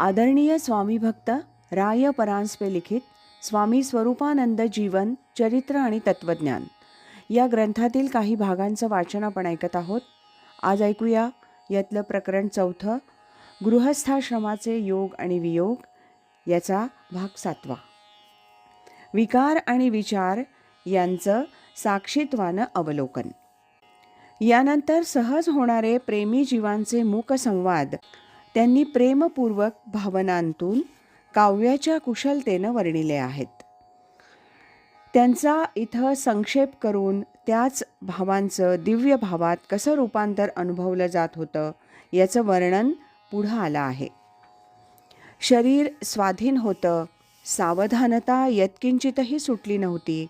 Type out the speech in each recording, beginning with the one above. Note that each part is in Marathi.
आदरणीय स्वामी भक्त राय परांजपे लिखित स्वामी स्वरूपानंद जीवन चरित्र आणि तत्वज्ञान या ग्रंथातील काही भागांचं वाचन आपण ऐकत आहोत. आज ऐकूया यातलं प्रकरण चौथं गृहस्थाश्रमाचे योग आणि वियोग याचा भाग सातवा. विकार आणि विचार यांचं साक्षीत्वानं अवलोकन. यानंतर सहज होणारे प्रेमी जीवांचे मूकसंवाद त्यांनी प्रेमपूर्वक भावनांतून काव्याच्या कुशलतेनं वर्णिले आहेत. त्यांचा इथं संक्षेप करून त्याच भावांचं दिव्य भावात कसं रूपांतर अनुभवलं जात होतं याचं वर्णन पुढं आलं आहे. शरीर स्वाधीन होतं सावधानता यत्किंचितही सुटली नव्हती.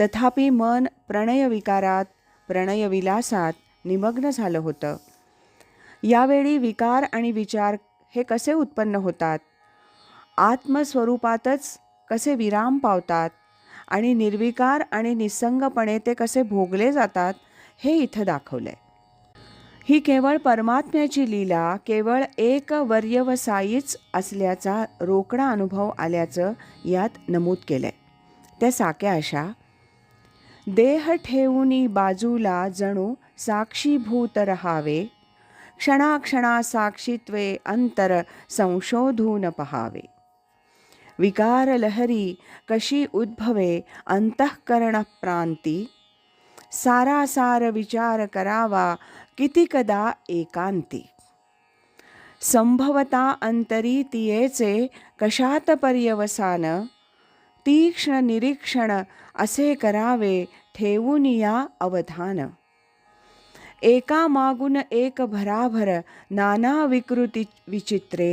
तथापि मन प्रणयविकारात प्रणयविलासात निमग्न झालं होतं. यावेळी विकार आणि विचार हे कसे उत्पन्न होतात? आत्मस्वरूपातच कसे विराम पावतात? आणि निर्विकार आणि निसंगपणे ते कसे भोगले जातात हे इथं दाखवलंय. ही केवळ परमात्म्याची लीला केवळ एक वर्यवसायीच असल्याचा रोकडा अनुभव आल्याचं यात नमूद केलंय. त्या साक्या अशा. देह ठेवूनी बाजूला जणू साक्षीभूत रहावे क्षणाक्षणा साक्षीत्वे अंतर संशोधून पहावे विकार लहरी कशी उद्भवे अंतःकरण प्रांती सारासार विचार करावा कितीकदा एकांती संभवता अंतरी तियेचे कशात पर्यवसान तीक्ष्ण निरीक्षण असे करावे ठेवून या अवधान एका मागून एक भराभर नाना विकृती विचित्रे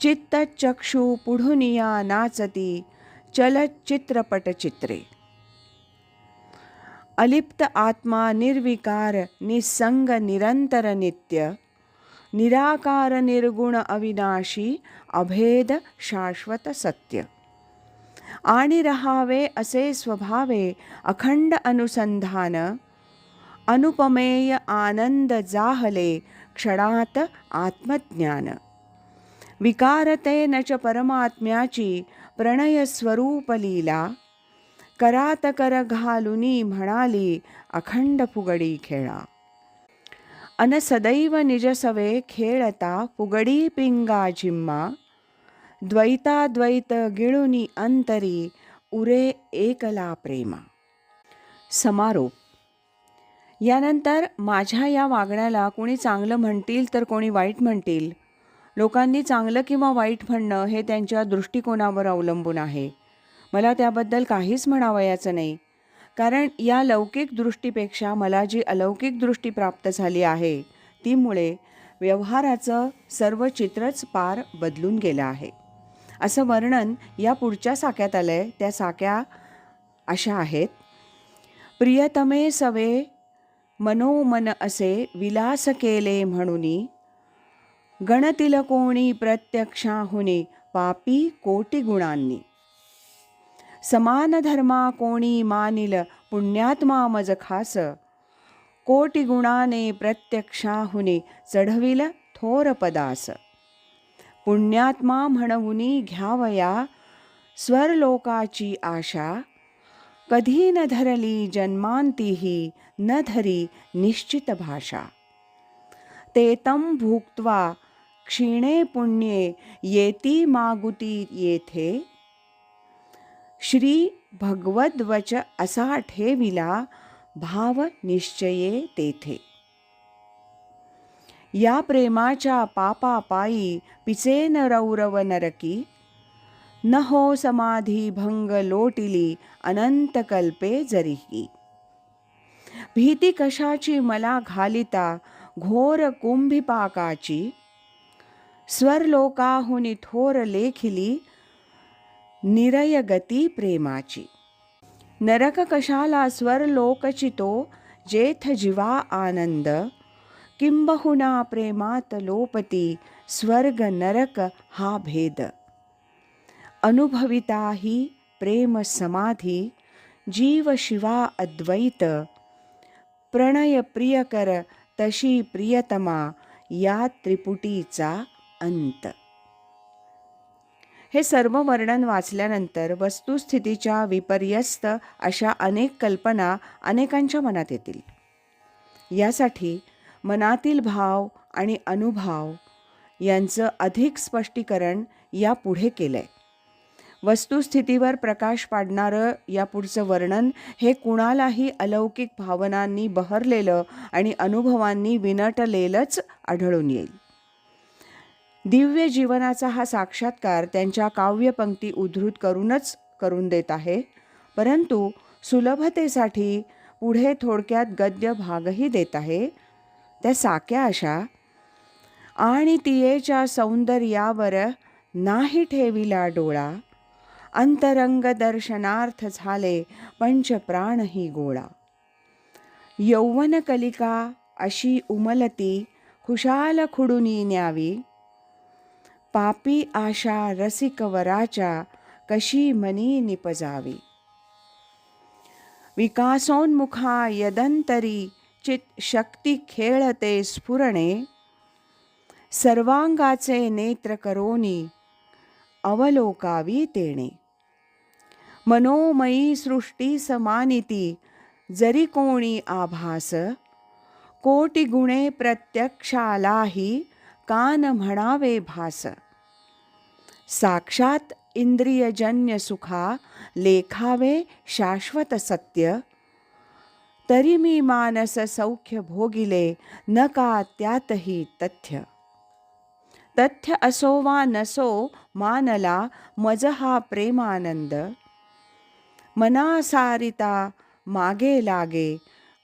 चित्तचक्षु पुढुनिया नाचती चलचित्रपटचित्रे अलिप्त आत्मा निर्विकार निसंग निरंतर नित्य निराकार निर्गुण अविनाशी अभेद शाश्वत सत्य आणि रहावे असे स्वभावे अखंड अनुसंधान अनुपमेय आनंद जाहले क्षणात आत्मज्ञान विकारते न च परमात्म्याची प्रणयस्वरूप लीला करातकर घालुनी म्हणाली अखंड फुगडी खेळा अन सदैव निजसवे खेळता फुगडी पिंगा जिम्मा द्वैताद्वैत गिळुनी अंतरी उरे एकला प्रेमा समारोप यानंतर माझ्या या वागण्याला कोणी चांगलं म्हणतील तर कोणी वाईट म्हणतील. लोकांनी चांगलं किंवा वाईट म्हणणं हे त्यांच्या दृष्टिकोनावर अवलंबून आहे. मला त्याबद्दल काहीच म्हणावयाचं नाही. कारण या लौकिक दृष्टीपेक्षा मला जी अलौकिक दृष्टी प्राप्त झाली आहे तीमुळे व्यवहाराचं सर्व चित्रच पार बदलून गेलं आहे. असं वर्णन या पुढच्या साक्यात आलं आहे त्या साक्या अशा आहेत. प्रियतमे सवे मनोमन असे विलास केले म्हणुनी गणतील कोणी प्रत्यक्षाहुनी पापी कोटी गुणांनी समान धर्मा कोणी मानिल पुण्यात्मा मज खास कोटी गुणाने प्रत्यक्षाहुनी चढविल थोर पदास. पुण्यात्मा म्हणवुनी घ्यावया स्वरलोकाची आशा कधी न धरली जन्मांतीही न धरी निश्चित भाषा। ते तं भुक्त्वा क्षीणे पुण्ये येती मागुती येथे। श्री भगवद्वच असा ठेविला भाव निश्चये तेथे। या प्रेमाच्या पापापायी पिचेन रौरव नरकी। न हो समाधी भंग लोटिली अनंत कल्पे जरीही. भीती कशाची मला घालिता घोर कुंभिपाकाची? स्वरलोकाहुनी थोर लेखिली निरयगती प्रेमाची. नरक कशाला स्वरलोकचितो जेथ जीवा आनंद? किंबहुना प्रेमात लोपती स्वर्ग नरक हा भेद. अनुभविता ही प्रेम समाधी जीव शिवा अद्वैत प्रणय प्रियकर तशी प्रियतमा या त्रिपुटीचा अंत. हे सर्व वर्णन वाचल्यानंतर वस्तुस्थितीच्या विपर्यस्त अशा अनेक कल्पना अनेकांच्या मनात येतील. यासाठी मनातील भाव आणि अनुभाव यांचं अधिक स्पष्टीकरण या पुढे केलं आहे वस्तुस्थितीवर प्रकाश पाडणारं या पुढचं वर्णन हे कुणालाही अलौकिक भावनांनी बहरलेलं आणि अनुभवांनी विनटलेलंच आढळून येईल. दिव्य जीवनाचा हा साक्षात्कार त्यांच्या काव्यपंक्ती उद्धृत करूनच करून देत आहे. परंतु सुलभतेसाठी पुढे थोडक्यात गद्य भागही देत आहे. त्या साक्या अशा आणि तियेच्या सौंदर्यावर नाही ठेविला डोळा अंतरंग दर्शनार्थ झाले पंचप्राणही गोळा. यौवन कलिका अशी उमलती खुशाल खुडुनी न्यावी. पापी आशा रसिकवराच्या कशी मनी निपजावी. विकासोन्मुखा यदंतरी चित शक्ती खेळते स्फुरणे. सर्वांगाचे नेत्र करोनी अवलोकावी तेणे. मनोमयी सृष्टी समानिती जरी कोणी आभास कोटी गुणे प्रत्यक्षालाही कान म्हणावे भास. साक्षात इंद्रियजन्य सुखा लेखावे शाश्वत सत्य तरी मी मानस सौख्य भोगिले न का त्यातही तथ्य. तथ्य असो वा नसो मानला मज हा प्रेमानंद मनासारिता मागे लागे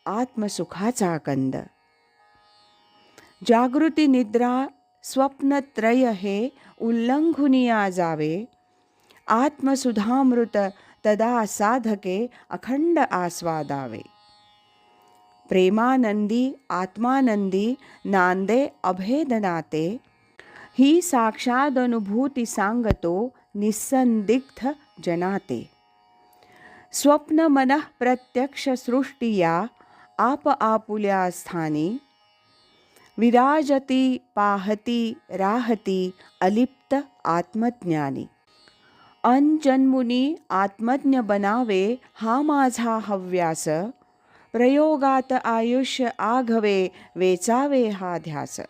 आत्मसुखाचा कंद. जागृती निद्रा स्वप्नत्रय हे उल्लंघुनिया जावे आत्मसुधामृत तदा साधके अखंड आस्वादावे. प्रेमानंदी आत्मानंदी नांदे अभेदनाते ही साक्षादनुभूती सांगतो निसंदिग्ध जनाते. स्वप्न मनः प्रत्यक्ष सृष्टिया आप आपुल्या स्थानी। विराजती पाहती राहती अलिप्त आत्मज्ञानी। अनजन्मुनी आत्मज्ञ बनावे हा माझा हव्यास। प्रयोगात आयुष्य आघवे वेचावे हा ध्यास।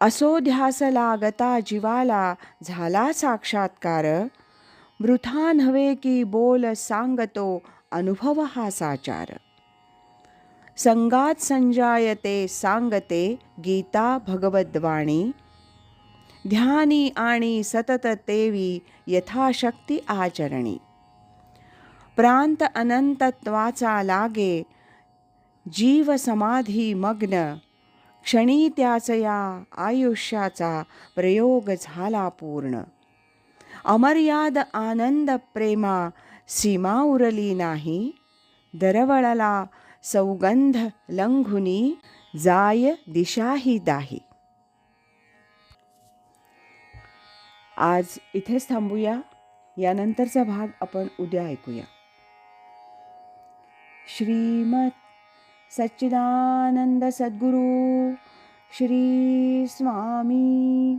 असो ध्यास लागता जीवाला झाला साक्षात्कार। वृथा नव्हे की बोल सांगतो अनुभव हा साचार संगात संजायते सांगते गीता भगवद्वाणी ध्यानी आणि सतत तेवी यथाशक्ती आचरणी प्रांत अनंतत्वाचा लागे जीव समाधी मग्न क्षणी त्याच या आयुष्याचा प्रयोग झाला पूर्ण अमर्याद आनंद प्रेमा सीमा उरली नाही दरवळला सौगंध लंघुनी जाय दिशाही दाही आज इथेच थांबूया. यानंतरचा भाग आपण उद्या ऐकूया. श्रीमत सच्चिदानंद सद्गुरु श्री स्वामी